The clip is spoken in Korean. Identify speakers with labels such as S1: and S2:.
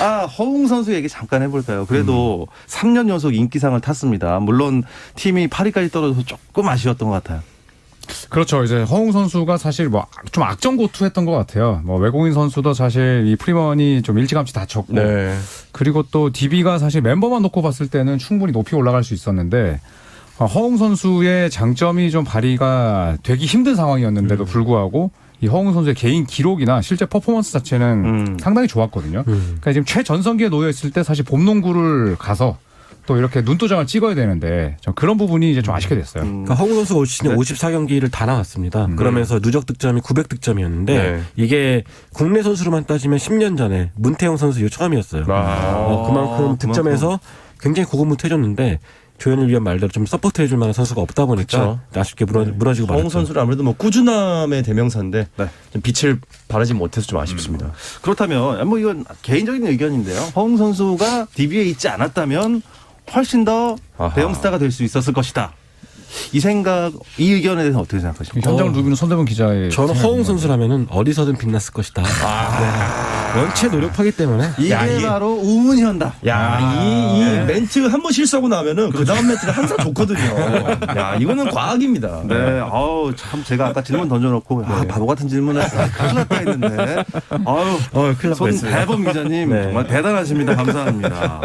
S1: 아, 허웅 선수 얘기 잠깐 해볼까요? 그래도 3년 연속 인기상을 탔습니다. 물론 팀이 8위까지 떨어져서 조금 아쉬웠던 것 같아요.
S2: 그렇죠. 이제 허웅 선수가 사실 뭐 좀 악정고투했던 것 같아요. 뭐 외국인 선수도 사실 이 프리먼이 좀 일찌감치 다쳤고
S3: 네.
S2: 그리고 또 DB가 사실 멤버만 놓고 봤을 때는 충분히 높이 올라갈 수 있었는데 어, 허웅 선수의 장점이 좀 발휘가 되기 힘든 상황이었는데도 불구하고 이 허웅 선수의 개인 기록이나 실제 퍼포먼스 자체는
S1: 음.
S2: 상당히 좋았거든요.
S3: 음.
S2: 그러니까 지금 최전성기에 놓여 있을 때 사실 봄농구를 가서 또 이렇게 눈도장을 찍어야 되는데 좀 그런 부분이 이제 좀 아쉽게 됐어요.
S1: 음.
S3: 그러니까 허웅 선수가 올 시즌 54경기를 다 나왔습니다. 그러면서 누적 득점이 900득점이었는데
S4: 네.
S3: 이게 국내 선수로만 따지면 10년 전에 문태영 선수 이후 처음이었어요.
S4: 아.
S3: 어, 그만큼 득점에서 굉장히 고군무투해줬는데 조현을 위한 말대로 좀 서포트 해줄 만한 선수가 없다 보니까 아쉽게 무너, 무너지고
S4: 허웅
S3: 말았죠.
S4: 선수는 아무래도 뭐 꾸준함의 대명사인데
S1: 네.
S4: 좀 빛을 발하지 못해서 좀 아쉽습니다.
S1: 그렇다면 뭐 이건 개인적인 의견인데요. 허웅 선수가 DB에 있지 않았다면 훨씬 더
S4: 아하.
S1: 대형 스타가 될 수 있었을 것이다. 이 생각, 이 의견에 대해서 어떻게 생각하십니까?
S2: 현장 루비는 손대본 기자의
S3: 저는 허웅
S2: 것
S3: 선수라면은 어디서든 빛났을 것이다. 네. 원체 노력하기 때문에
S1: 이게
S4: 야, 이게-
S1: 바로 우문현다.
S4: 야, 이, 이 멘트 한 번 실수하고 나면은 그 다음 멘트는 항상 좋거든요. 야, 이거는 과학입니다.
S1: 네, 아우 참 제가 아까 질문 던져놓고 아 바보 같은 질문을 아, 큰일 났다 했는데 아우
S3: 어, 큰일
S1: 날손
S3: 뻔했습니다.
S1: 대범 기자님
S3: 네.
S1: 정말 대단하십니다. 감사합니다.